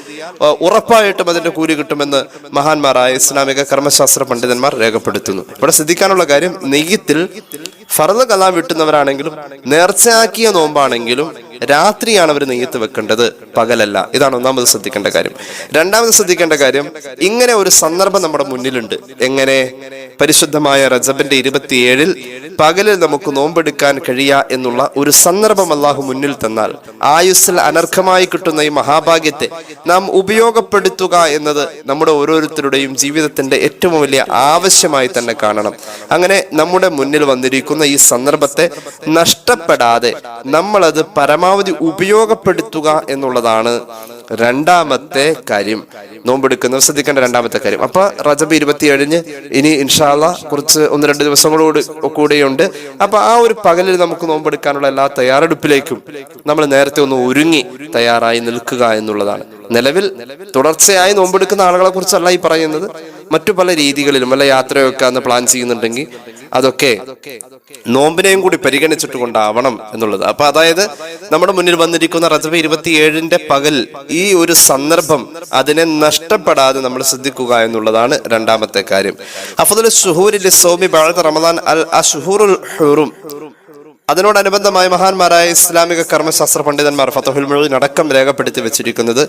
ഉറപ്പായിട്ടും അതിന്റെ കൂലി കിട്ടുമെന്ന് മഹാന്മാരായ ഇസ്ലാമിക കർമ്മശാസ്ത്ര പണ്ഡിതന്മാർ രേഖപ്പെടുത്തുന്നു. ഇവിടെ ശ്രദ്ധിക്കാനുള്ള കാര്യം നെയ്യത്തിൽ ഫർദ് കലാ വിട്ടുന്നവരാണെങ്കിലും നേർച്ചയാക്കിയ നോമ്പാണെങ്കിലും രാത്രിയാണ് അവർ നെയ്യത്ത് വെക്കേണ്ടത് പകലല്ല. ഇതാണ് ഒന്നാമത് ശ്രദ്ധിക്കേണ്ട കാര്യം. രണ്ടാമത് ശ്രദ്ധിക്കേണ്ട കാര്യം ഇങ്ങനെ ഒരു സന്ദർഭം നമ്മുടെ മുന്നിലുണ്ട്. എങ്ങനെ? പരിശുദ്ധമായ റജബിന്റെ ഇരുപത്തിയേഴിൽ പകലിൽ നമുക്ക് നോമ്പെടുക്കാൻ കഴിയ എന്നുള്ള ഒരു സന്ദർഭം അള്ളാഹു മുന്നിൽ തന്നാൽ ആയുസ്സിൽ അനർഹമായി കിട്ടുന്ന ഈ മഹാഭാഗ്യത്തെ നാം ഉപയോഗപ്പെടുത്തുക എന്നത് നമ്മുടെ ഓരോരുത്തരുടെയും ജീവിതത്തിന്റെ ഏറ്റവും വലിയ ആവശ്യമായി തന്നെ കാണണം. അങ്ങനെ നമ്മുടെ മുന്നിൽ വന്നിരിക്കുന്ന ഈ സന്ദർഭത്തെ നഷ്ടപ്പെടാതെ നമ്മളത് പരമാവധി ഉപയോഗപ്പെടുത്തുക എന്നുള്ളതാണ് രണ്ടാമത്തെ കാര്യം. നോമ്പെടുക്കുന്നവർ ശ്രദ്ധിക്കേണ്ട രണ്ടാമത്തെ കാര്യം. അപ്പൊ റജബ് ഇരുപത്തിയേഴിന് ഇനി ഇൻഷാല്ല കുറച്ച് ഒന്ന് രണ്ട് ദിവസങ്ങളോട് കൂടെയുണ്ട്. അപ്പൊ ആ ഒരു പകലിൽ നമുക്ക് നോമ്പെടുക്കാനുള്ള എല്ലാ തയ്യാറെടുപ്പിലേക്കും നമ്മൾ നേരത്തെ ഒന്ന് ഒരുങ്ങി തയ്യാറായി നിൽക്കുക എന്നുള്ളതാണ്. നിലവിൽ തുടർച്ചയായി നോമ്പെടുക്കുന്ന ആളുകളെ കുറിച്ചല്ല ഈ പറയുന്നത്. മറ്റു പല രീതികളിലും വല്ല യാത്രയൊക്കെ അന്ന് പ്ലാൻ ചെയ്യുന്നുണ്ടെങ്കിൽ അതൊക്കെ നോമ്പിനെയും കൂടി പരിഗണിച്ചിട്ട് കൊണ്ടാവണം എന്നുള്ളത്. അപ്പൊ അതായത് നമ്മുടെ മുന്നിൽ വന്നിരിക്കുന്ന റജബ് ഇരുപത്തിയേഴിന്റെ പകൽ ഈ ഒരു സന്ദർഭം അതിനെ നഷ്ടപ്പെടാതെ നമ്മൾ ശ്രദ്ധിക്കുക എന്നുള്ളതാണ് രണ്ടാമത്തെ കാര്യം. അഫദുൽ ഷുഹൂരിൽ സൗമി ബഅദ റമദാൻ അൽ അഷുഹൂറുൽ ഹുറും. അതിനോടനുബന്ധമായി മഹാന്മാരായ ഇസ്ലാമിക കർമ്മശാസ്ത്ര പണ്ഡിതന്മാർ ഫതഹുൽ മുഴുവൻ അടക്കം രേഖപ്പെടുത്തി വെച്ചിരിക്കുന്നത്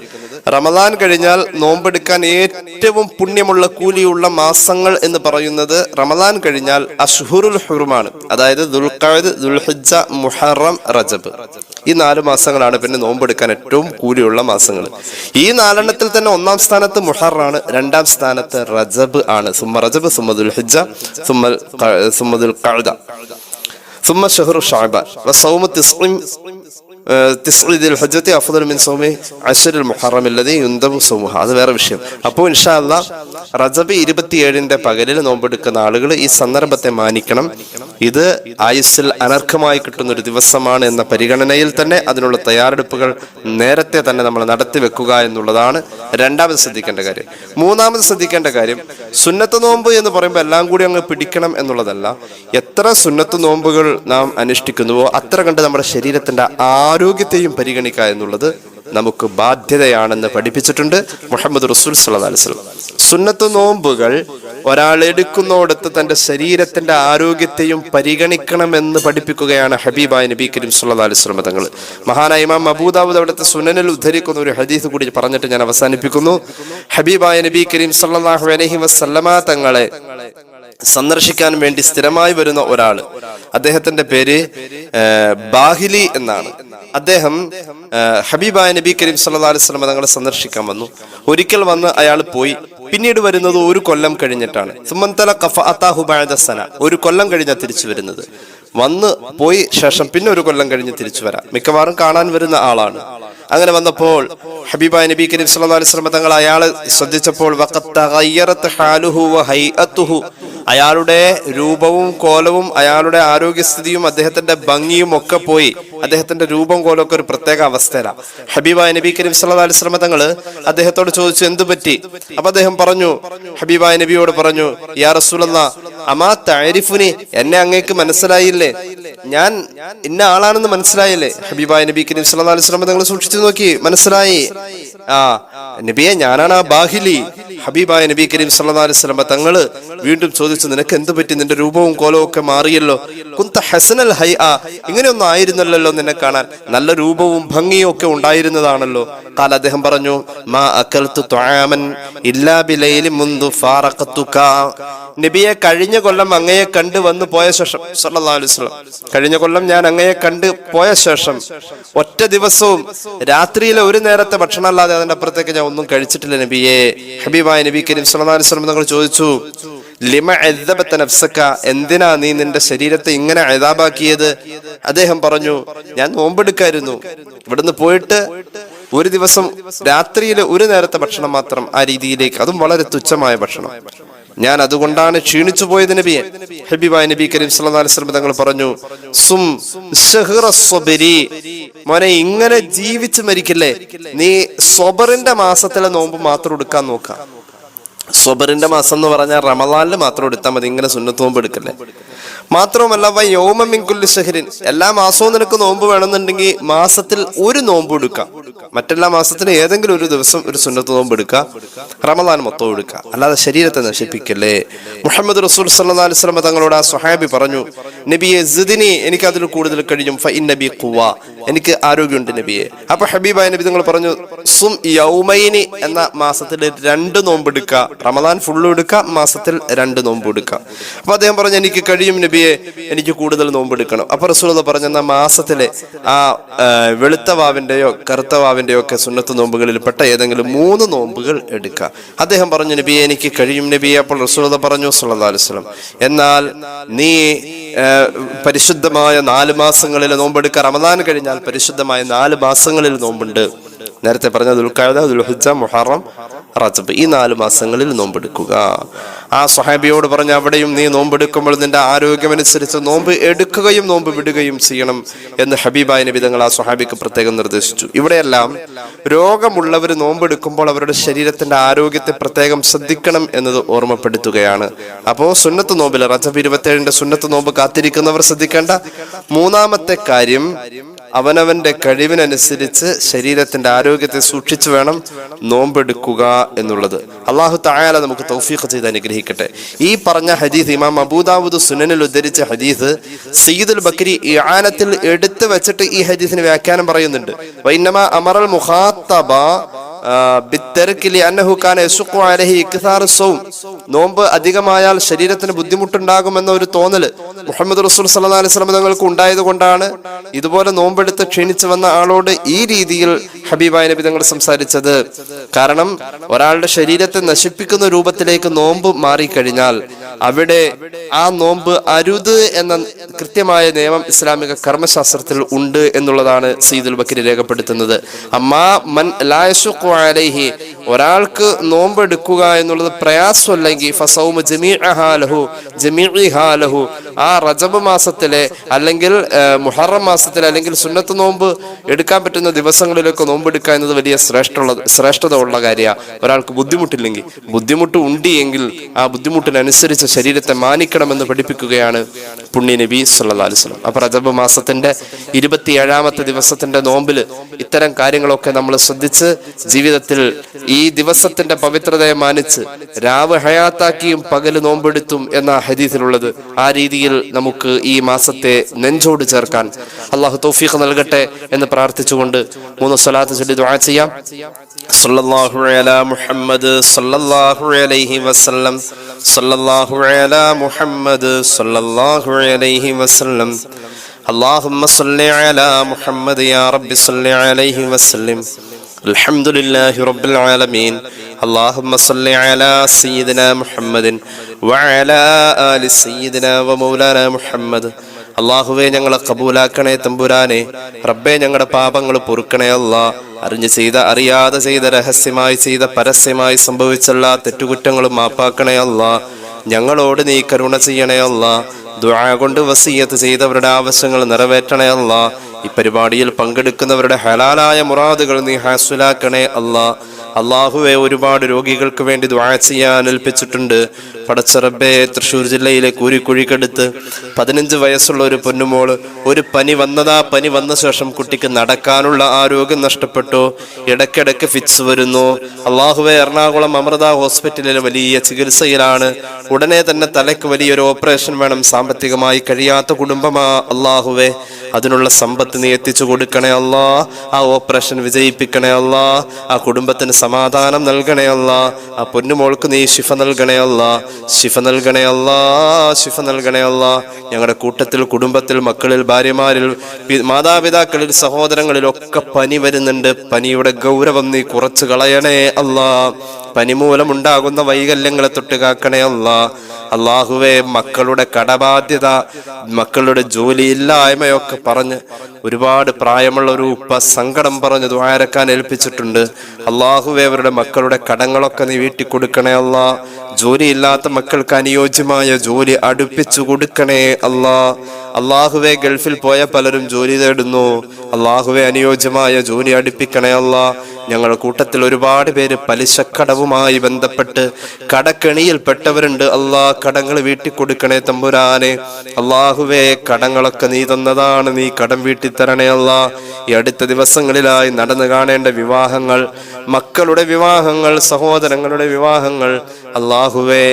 റമദാൻ കഴിഞ്ഞാൽ നോമ്പെടുക്കാൻ ഏറ്റവും പുണ്യമുള്ള കൂലിയുള്ള മാസങ്ങൾ എന്ന് പറയുന്നത് റമദാൻ കഴിഞ്ഞാൽ അഷ്ഹുറുൽ ഹുറുമാണ് അതായത് ദുൽഖാദ് ദുൽഹിജ മുഹറം റജബ്. ഈ നാല് മാസങ്ങളാണ് പിന്നെ നോമ്പെടുക്കാൻ ഏറ്റവും കൂലിയുള്ള മാസങ്ങൾ. ഈ നാലെണ്ണത്തിൽ തന്നെ ഒന്നാം സ്ഥാനത്ത് മുഹറാണ് രണ്ടാം സ്ഥാനത്ത് റജബ് ആണ്. സുമ റജബ് സുമദുൽ ഹിജ സുമൽ സുമദുൽ ദുൽഖഅദ ثم شهر شعبان. وصوم تسع തിസ്ഇദിൽ ഹജ്ജത്തി അഫ്ദൽ മിൻ സൗമി അഷരുൽ മുഹറം ഇല്ലതി യുന്തം സൗമുഹ അത് വേറെ വിഷയം. അപ്പോൾ ഇൻഷാ അല്ല റജബ് ഇരുപത്തിയേഴിന്റെ പകലിൽ നോമ്പെടുക്കുന്ന ആളുകൾ ഈ സന്ദർഭത്തെ മാനിക്കണം. ഇത് ആയുസ്സിൽ അനർഹമായി കിട്ടുന്ന ഒരു ദിവസമാണ് എന്ന പരിഗണനയിൽ തന്നെ അതിനുള്ള തയ്യാറെടുപ്പുകൾ നേരത്തെ തന്നെ നമ്മൾ നടത്തി വെക്കുക എന്നുള്ളതാണ് രണ്ടാമത് ശ്രദ്ധിക്കേണ്ട കാര്യം. മൂന്നാമത് ശ്രദ്ധിക്കേണ്ട കാര്യം സുന്നത്ത് നോമ്പ് എന്ന് പറയുമ്പോൾ എല്ലാം കൂടി അങ്ങ് പിടിക്കണം എന്നുള്ളതല്ല എത്ര സുന്നത്ത് നോമ്പുകൾ നാം അനുഷ്ഠിക്കുന്നുവോ അത്ര കണ്ട് നമ്മുടെ ശരീരത്തിന്റെ ആ ആരോഗ്യത്തെയും പരിഗണിക്കുക എന്നുള്ളത് നമുക്ക് ബാധ്യതയാണെന്ന് പഠിപ്പിച്ചിട്ടുണ്ട് മുഹമ്മദ് റസൂൽ വസല്ലം. സുന്നത്ത് നോമ്പുകൾ ഒരാൾ എടുക്കുന്നോടത്ത് തന്റെ ശരീരത്തിന്റെ ആരോഗ്യത്തെയും പരിഗണിക്കണമെന്ന് പഠിപ്പിക്കുകയാണ് ഹബീബായ നബി കരീം സല്ലല്ലാഹു അലൈഹി വസല്ലം തങ്ങൾ. മഹാനായ ഇമാം അബൂദാവൂദ് അവിടുത്തെ സുനനിൽ ഉദ്ധരിക്കുന്ന ഒരു ഹദീസ് കൂടി പറഞ്ഞിട്ട് ഞാൻ അവസാനിപ്പിക്കുന്നു. ഹബീബായ നബി കരീം സല്ലാഹു അലഹി വസല്ലമ തങ്ങളെ സന്ദർശിക്കാൻ വേണ്ടി സ്ഥിരമായി വരുന്ന ഒരാൾ. അദ്ദേഹത്തിന്റെ പേര് ബാഹിലി എന്നാണ്. അദ്ദേഹം ഹബീബായ നബി കരീം സല്ലാ അലൈഹി വസല്ലം തങ്ങളെ സന്ദർശിക്കാൻ വന്നു. ഒരിക്കൽ വന്ന് അയാൾ പോയി. പിന്നീട് വരുന്നത് ഒരു കൊല്ലം കഴിഞ്ഞിട്ടാണ്. സുമന്തല കഫ അത്താഹു ബഅദ സന. ഒരു കൊല്ലം കഴിഞ്ഞാൽ തിരിച്ചു വരുന്നത്. വന്ന് പോയി ശേഷം പിന്നെ ഒരു കൊല്ലം കഴിഞ്ഞ് തിരിച്ചു വരാം. മിക്കവാറും കാണാൻ വരുന്ന ആളാണ്. അങ്ങനെ വന്നപ്പോൾ ഹബീബ നബി കരീം സല്ലല്ലാഹു അലൈഹി വസല്ലം തങ്ങൾ അയാൾ ശ്രദ്ധിച്ചപ്പോൾ അയാളുടെ രൂപവും കോലവും അയാളുടെ ആരോഗ്യസ്ഥിതിയും അദ്ദേഹത്തിന്റെ ഭംഗിയും ഒക്കെ പോയി. അദ്ദേഹത്തിന്റെ രൂപം കോലം ഒക്കെ ഒരു പ്രത്യേക അവസ്ഥയിലാണ് ഹബീബ നബി കരീം സല്ലല്ലാഹു അലൈഹി വസല്ലം തങ്ങൾ അദ്ദേഹത്തോട് ചോദിച്ചു എന്തു പറ്റി? അപ്പൊ അദ്ദേഹം പറഞ്ഞു ഹബീബ നബിയോട് പറഞ്ഞു യാ റസൂലല്ലാ അമാ താരിഫുനി എന്നെ അങ്ങേക്ക് മനസ്സിലായില്ലേ? ഞാൻ ഇന്ന ആളാണെന്ന് മനസ്സിലായില്ലേ? ഹബീബായ നബി കരീം സല്ലല്ലാഹു അലൈഹി വസല്ലം തങ്ങൾ സൂക്ഷിച്ചു നോക്കി മനസ്സിലായി. ആ നബിയെ ഞാനാണ് ആ ബാഹിലി. ഹബീബായ നബി കരീം സല്ലല്ലാഹു അലൈഹി വസല്ലം തങ്ങൾ വീണ്ടും ചോദിച്ചു നിനക്ക് എന്ത് പറ്റി? നിന്റെ രൂപവും കോലവും ഒക്കെ മാറിയല്ലോ. കുന്ത ഹസനൽ ഹൈ ആ ഇങ്ങനെയൊന്നും ആയിരുന്നല്ലോ നിന്നെ കാണാൻ. നല്ല രൂപവും ഭംഗിയും ഒക്കെ ഉണ്ടായിരുന്നതാണല്ലോ. കാല അദ്ദേഹം പറഞ്ഞു മാ അക്കൽത്തു ത്വആമൻ ഇല്ലാ ബിലൈലി മുൻദു ഫാറഖത്തുക. നബിയെ കഴിഞ്ഞ കൊല്ലം അങ്ങയെ കണ്ട് വന്ന് പോയ ശേഷം സല്ലല്ലാഹു അലൈഹി വസല്ലം കഴിഞ്ഞ കൊല്ലം ഞാൻ അങ്ങയെ കണ്ട് പോയ ശേഷം ഒറ്റ ദിവസവും രാത്രിയിലെ ഒരു നേരത്തെ ഭക്ഷണം അല്ലാതെ അതിന്റെ അപ്പുറത്തേക്ക് ഞാൻ ഒന്നും കഴിച്ചിട്ടില്ല നബിയെ. ഹബീബായ നബി കരീം സല്ലല്ലാഹു സ്വലം തങ്ങൾ ചോദിച്ചു ലിമ അദ്ദബത്ത നഫ്സക? എന്തിനാ നീ നിന്റെ ശരീരത്തെ ഇങ്ങനെ അതാബാക്കിയത് അദ്ദേഹം പറഞ്ഞു ഞാൻ നോമ്പെടുക്കായിരുന്നു. ഇവിടുന്ന് പോയിട്ട് ഒരു ദിവസം രാത്രിയിലെ ഒരു നേരത്തെ ഭക്ഷണം മാത്രം ആ രീതിയിലേക്ക്. അതും വളരെ തുച്ഛമായ ഭക്ഷണം. ഞാൻ അതുകൊണ്ടാണ് ക്ഷീണിച്ചു പോയത് നബിയെ. ഹബീബായ നബി കരീം വസല്ലം തങ്ങൾ പറഞ്ഞു സും മോനെ ഇങ്ങനെ ജീവിച്ച് മരിക്കില്ലേ? നീ സ്വബറിന്റെ മാസത്തിലെ നോമ്പ് മാത്രം എടുക്കാൻ നോക്കാം. സ്വബറിന്റെ മാസം എന്ന് പറഞ്ഞാൽ റമദാനിൽ മാത്രം എടുത്താൽ മതി ഇങ്ങനെ സുന്നത്ത് നോമ്പ് എടുക്കല്ലേ? മാത്രവുമല്ല വ യൗമിൻകുല്ലി ഷഹരിൻ എല്ലാ മാസവും നിനക്ക് നോമ്പ് വേണമെന്നുണ്ടെങ്കിൽ മാസത്തിൽ ഒരു നോമ്പ് എടുക്കാം. മറ്റെല്ലാ മാസത്തിലും ഏതെങ്കിലും ഒരു ദിവസം ഒരു സുന്നത്ത് നോമ്പ് എടുക്കുക. റമദാൻ മൊത്തം എടുക്കുക. അല്ലാതെ ശരീരത്തെ നശിപ്പിക്കല്ലേ? മുഹമ്മദ് റസൂൽ സല്ലാ അലിസ്ലമ തങ്ങളോട് ആ സുഹാബി പറഞ്ഞു നബിയെ സിദിനി എനിക്ക് അതിൽ കൂടുതൽ കഴിയും. ഫ നബി കുവ എനിക്ക് ആരോഗ്യമുണ്ട് നബിയെ. അപ്പൊ ഹബീബായ നബി നിങ്ങൾ പറഞ്ഞു സും യൗമൈനി എന്ന മാസത്തിൽ രണ്ട് നോമ്പ് എടുക്കുക. റമദാൻ ഫുള്ള് എടുക്കുക മാസത്തിൽ രണ്ട് നോമ്പ് എടുക്കുക. അപ്പൊ അദ്ദേഹം പറഞ്ഞു എനിക്ക് കഴിയും നബിയെ. എനിക്ക് കൂടുതൽ നോമ്പ് എടുക്കണം. അപ്പൊ റസൂൽ പറഞ്ഞു എന്നാ മാസത്തിലെ ആ വെളുത്ത വാവിന്റെയോ കറുത്ത വാവിന്റെയോ ഒക്കെ സുന്നത്ത് നോമ്പുകളിൽ പെട്ട ഏതെങ്കിലും മൂന്ന് നോമ്പുകൾ എടുക്കുക. അദ്ദേഹം പറഞ്ഞു നബിയെ എനിക്ക് കഴിയും നബിയെ. അപ്പോൾ റസൂൽ പറഞ്ഞു സുല്ലാ അലൈഹി വസല്ലം എന്നാൽ നീ പരിശുദ്ധമായ നാല് മാസങ്ങളിൽ നോമ്പെടുക്ക റമദാൻ കഴിഞ്ഞാൽ പരിശുദ്ധമായ നാല് മാസങ്ങളിൽ നോമ്പുണ്ട്. നേരത്തെ പറഞ്ഞ ദുൽഖാദ ദുൽഹുജ മുഹറം റജബ് ഈ നാല് മാസങ്ങളിൽ നോമ്പെടുക്കുക. ആ സ്വഹാബിയോട് പറഞ്ഞ അവിടെയും നീ നോമ്പെടുക്കുമ്പോൾ നിന്റെ ആരോഗ്യമനുസരിച്ച് നോമ്പ് എടുക്കുകയും നോമ്പ് വിടുകയും ചെയ്യണം എന്ന് ഹബീബായ നബി തങ്ങൾ ആ സ്വഹാബിക്ക് പ്രത്യേകം നിർദ്ദേശിച്ചു. ഇവിടെയെല്ലാം രോഗമുള്ളവർ നോമ്പെടുക്കുമ്പോൾ അവരുടെ ശരീരത്തിന്റെ ആരോഗ്യത്തെ പ്രത്യേകം ശ്രദ്ധിക്കണം എന്നത് ഓർമ്മപ്പെടുത്തുകയാണ്. അപ്പോൾ സുന്നത്ത് നോമ്പിൽ റജബ് ഇരുപത്തിയേഴിന്റെ സുന്നത്ത് നോമ്പ് കാത്തിരിക്കുന്നവർ ശ്രദ്ധിക്കേണ്ട മൂന്നാമത്തെ കാര്യം അവനവന്റെ കഴിവിനനുസരിച്ച് ശരീരത്തിന്റെ ആരോഗ്യത്തെ സൂക്ഷിച്ചു വേണം നോമ്പെടുക്കുക എന്നുള്ളത്. അള്ളാഹു തായാല നമുക്ക് തൗഫീഖ് ചെയ്ത് അനുഗ്രഹിക്കട്ടെ. ഈ പറഞ്ഞ ഹദീസ് ഇമാം അബൂദാബുദ് സുനനിൽ ഉദ്ധരിച്ച ഹദീസ് സയ്യിദുൽ ബക്കരി ഇആനത്തിൽ ആനത്തിൽ എടുത്തു വെച്ചിട്ട് ഈ ഹദീസിന് വ്യാഖ്യാനം പറയുന്നുണ്ട്. വൈനമ അമറൽ മുഖാത്തബ നോമ്പ് അധികമായാൽ ശരീരത്തിന് ബുദ്ധിമുട്ടുണ്ടാകുമെന്ന ഒരു തോന്നൽ മുഹമ്മദ് റസൂൽ സല്ലാ അലൈഹി സ്വലം തങ്ങൾക്ക് ഉണ്ടായത് കൊണ്ടാണ് ഇതുപോലെ നോമ്പെടുത്ത് ക്ഷീണിച്ചു വന്ന ആളോട് ഈ രീതിയിൽ ഹബീബായ നബി തങ്ങൾ സംസാരിച്ചത്. കാരണം ഒരാളുടെ ശരീരത്തെ നശിപ്പിക്കുന്ന രൂപത്തിലേക്ക് നോമ്പ് മാറിക്കഴിഞ്ഞാൽ അവിടെ ആ നോമ്പ് അരുത് എന്ന കൃത്യമായ നിയമം ഇസ്ലാമിക കർമ്മശാസ്ത്രത്തിൽ ഉണ്ട് എന്നുള്ളതാണ് സീദുൽ ബക്കരി രേഖപ്പെടുത്തുന്നത്. അമ്മാ മൻ ലാ യശുഖു അലൈഹി ഒരാൾക്ക് നോമ്പെടുക്കുക എന്നുള്ളത് പ്രയാസമല്ലെങ്കിൽ ഫസൗമ ജമീ ലഹു ജമീ ഹാലഹു ആ റജബ് മാസത്തിലെ അല്ലെങ്കിൽ മുഹറം മാസത്തിലെ അല്ലെങ്കിൽ സുന്നത്ത് നോമ്പ് എടുക്കാൻ പറ്റുന്ന ദിവസങ്ങളിലൊക്കെ നോമ്പെടുക്കുക എന്നത് വലിയ ശ്രേഷ്ഠമുള്ള ശ്രേഷ്ഠത ഉള്ള കാര്യമാണ് ഒരാൾക്ക് ബുദ്ധിമുട്ടില്ലെങ്കിൽ ബുദ്ധിമുട്ട് ഉണ്ട് എങ്കിൽ ആ ബുദ്ധിമുട്ടിനനുസരിച്ച് ശരീരത്തെ മാനിക്കണമെന്ന് പഠിപ്പിക്കുകയാണ് പുണ്യ നബി അലൈഹി വസല്ലം. അപ്പൊ റജബ് മാസത്തിന്റെ ഇരുപത്തിയേഴാമത്തെ ദിവസത്തിന്റെ നോമ്പിൽ ഇത്തരം കാര്യങ്ങളൊക്കെ നമ്മൾ ശ്രദ്ധിച്ച് ജീവിതത്തിൽ ഈ ദിവസത്തിന്റെ പവിത്രതയെ മാനിച്ച് രാവ് ഹയാത്താക്കിയും പകൽ നോമ്പെടുത്തും എന്ന ഹദീസിലുള്ളത് ആ രീതിയിൽ നമുക്ക് ഈ മാസത്തെ നെഞ്ചോട് ചേർക്കാൻ അള്ളാഹു തൗഫീഖ് നൽകട്ടെ എന്ന് പ്രാർത്ഥിച്ചുകൊണ്ട് മൂന്ന് സ്വലാത്ത് ചൊല്ലി ദുആ ചെയ്യാം. സല്ലല്ലാഹു അലാ മുഹമ്മദ് സല്ലല്ലാഹു അലൈഹി വസല്ലം സല്ലല്ലാഹു അലാ മുഹമ്മദ് സല്ലല്ലാഹു അലൈഹി വസല്ലം اللهم صل على محمد يا رب صل عليه وسلم الحمد لله رب العالمين اللهم صل على سيدنا محمد وعلى آل سيدنا ومولانا محمد അള്ളാഹുവെ ഞങ്ങളെ കബൂലാക്കണേ തമ്പുരാനെ. റബ്ബെ ഞങ്ങളുടെ പാപങ്ങൾ പൊറുക്കണേ അല്ല അറിഞ്ഞ് ചെയ്ത അറിയാതെ ചെയ്ത രഹസ്യമായി ചെയ്ത പരസ്യമായി സംഭവിച്ചുള്ള തെറ്റുകുറ്റങ്ങളും മാപ്പാക്കണേ അല്ല ഞങ്ങളോട് നീ കരുണ ചെയ്യണേ അല്ല ദുആ കൊണ്ട് വസീയത്ത് ചെയ്തവരുടെ ആവശ്യങ്ങൾ നിറവേറ്റണേ അല്ല ഈ പരിപാടിയിൽ പങ്കെടുക്കുന്നവരുടെ ഹലാലായ മുറാദുകൾ നീ ഹാസുലാക്കണേ അല്ല അള്ളാഹുവെ ഒരുപാട് രോഗികൾക്ക് വേണ്ടി ദ്വാ ചെയ്യാൻ ഏൽപ്പിച്ചിട്ടുണ്ട്. പടച്ചറബെ തൃശ്ശൂർ ജില്ലയിലെ കൂരിക്കുഴിക്കടുത്ത് പതിനഞ്ച് വയസ്സുള്ള ഒരു പൊന്നുമോൾ ഒരു പനി വന്നതാ പനി വന്ന ശേഷം കുട്ടിക്ക് നടക്കാനുള്ള ആരോഗ്യം നഷ്ടപ്പെട്ടു. ഇടയ്ക്കിടയ്ക്ക് ഫിറ്റ്സ് വരുന്നു. അള്ളാഹുവെ എറണാകുളം അമൃത ഹോസ്പിറ്റലിൽ വലിയ ചികിത്സയിലാണ്. ഉടനെ തന്നെ തലയ്ക്ക് വലിയൊരു ഓപ്പറേഷൻ വേണം. സാമ്പത്തികമായി കഴിയാത്ത കുടുംബമാ അള്ളാഹുവെ. അതിനുള്ള സമ്പത്ത് നീ എത്തിച്ചു കൊടുക്കണേ അല്ലാ. ആ ഓപ്പറേഷൻ വിജയിപ്പിക്കണേ അല്ലാ. ആ കുടുംബത്തിന് സമാധാനം നൽകണേ അല്ലാ. ആ പൊന്നുമോൾക്ക് നീ ശിഫ നൽകണേ അല്ലാ. ശിഫ നൽകണേ അല്ലാ ശിഫ നൽകണേ അല്ലാ ഞങ്ങളുടെ കൂട്ടത്തിൽ കുടുംബത്തിൽ മക്കളിൽ ഭാര്യമാരിൽ മാതാപിതാക്കളിൽ സഹോദരങ്ങളിലൊക്കെ പനി വരുന്നുണ്ട്. പനിയുടെ ഗൗരവം നീ കുറച്ച് കളയണേ അല്ലാ പനി മൂലമുണ്ടാകുന്ന വൈകല്യങ്ങളെ തൊട്ട് കാക്കണേ അല്ലാ അള്ളാഹുവെ മക്കളുടെ കടബാധ്യത മക്കളുടെ ജോലിയില്ലായ്മയൊക്കെ പറഞ്ഞ് ഒരുപാട് പ്രായമുള്ള ഒരു ഉപ്പ സങ്കടം പറഞ്ഞ് ദ്വാരക്കാൻ ഏൽപ്പിച്ചിട്ടുണ്ട്. അള്ളാഹുവെ അവരുടെ മക്കളുടെ കടങ്ങളൊക്കെ നീ വീട്ടി കൊടുക്കണേ അല്ലാ. ജോലിയില്ലാത്ത മക്കൾക്ക് അനുയോജ്യമായ ജോലി അടുപ്പിച്ചു കൊടുക്കണേ അല്ലാ. അള്ളാഹുവെ ഗൾഫിൽ പോയ പലരും ജോലി തേടുന്നു. അള്ളാഹുവെ അനുയോജ്യമായ ജോലി അടുപ്പിക്കണേ അല്ലാ. ഞങ്ങളുടെ കൂട്ടത്തിൽ ഒരുപാട് പേര് പലിശക്കടവുമായി ബന്ധപ്പെട്ട് കടക്കെണിയിൽപ്പെട്ടവരുണ്ട് അള്ളാ കടങ്ങൾ വീട്ടിൽ കൊടുക്കണേ തമ്പുരാനെ. അള്ളാഹുവേ കടങ്ങളൊക്കെ നീ തന്നതാണ്. നീ കടം വീട്ടി തരണേ അല്ലാ. ഈ അടുത്ത ദിവസങ്ങളിലായി നടന്നു കാണേണ്ട വിവാഹങ്ങൾ മക്കളുടെ വിവാഹങ്ങൾ സഹോദരങ്ങളുടെ വിവാഹങ്ങൾ അള്ളാഹുവേ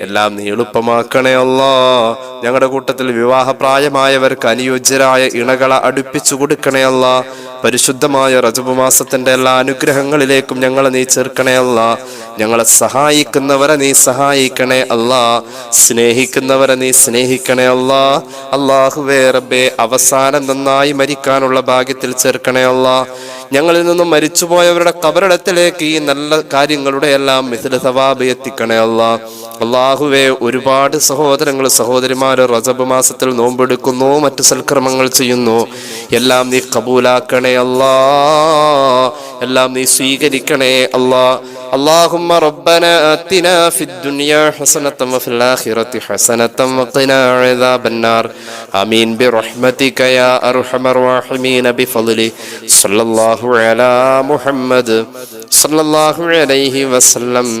എല്ലാം നീ എളുപ്പമാക്കണേ അല്ലോ. ഞങ്ങളുടെ കൂട്ടത്തിൽ വിവാഹപ്രായമായവർക്ക് അനുയോജ്യരായ ഇണകളെ അടുപ്പിച്ചു കൊടുക്കണേ അല്ല. പരിശുദ്ധമായ റജബ് മാസത്തിന്റെ എല്ലാ അനുഗ്രഹങ്ങളിലേക്കും ഞങ്ങളെ നീ ചേർക്കണേ അല്ല. ഞങ്ങളെ സഹായിക്കുന്നവരെ നീ സഹായിക്കണേ അല്ല. സ്നേഹിക്കുന്നവരെ നീ സ്നേഹിക്കണേ അല്ല. അള്ളാഹുവേ റബ്ബെ അവസാനം നന്നായി മരിക്കാനുള്ള ഭാഗ്യത്തിൽ ചേർക്കണേ അല്ല. ഞങ്ങളിൽ നിന്നും മരിച്ചുപോയവരുടെ കബറിടത്തിലേക്ക് ഈ നല്ല കാര്യങ്ങളുടെ എല്ലാം മിഥില സവാബ് എത്തിക്കണേ അല്ല അള്ളാഹുവെ ഒരുപാട് സഹോദരങ്ങൾ സഹോദരിമാര് റജബ് മാസത്തിൽ നോമ്പെടുക്കുന്നു മറ്റു സൽക്രമങ്ങൾ ചെയ്യുന്നു എല്ലാം നീ കബൂലാക്കണേ അല്ലാ എല്ലാം നീ സ്വീകരിക്കണേ അല്ലാ اللهم ربنا آتنا في الدنيا حسنة وفي الآخرة حسنة وقنا عذاب النار آمين برحمتك يا أرحم الراحمين بفضله صلى الله على محمد صلى الله عليه وسلم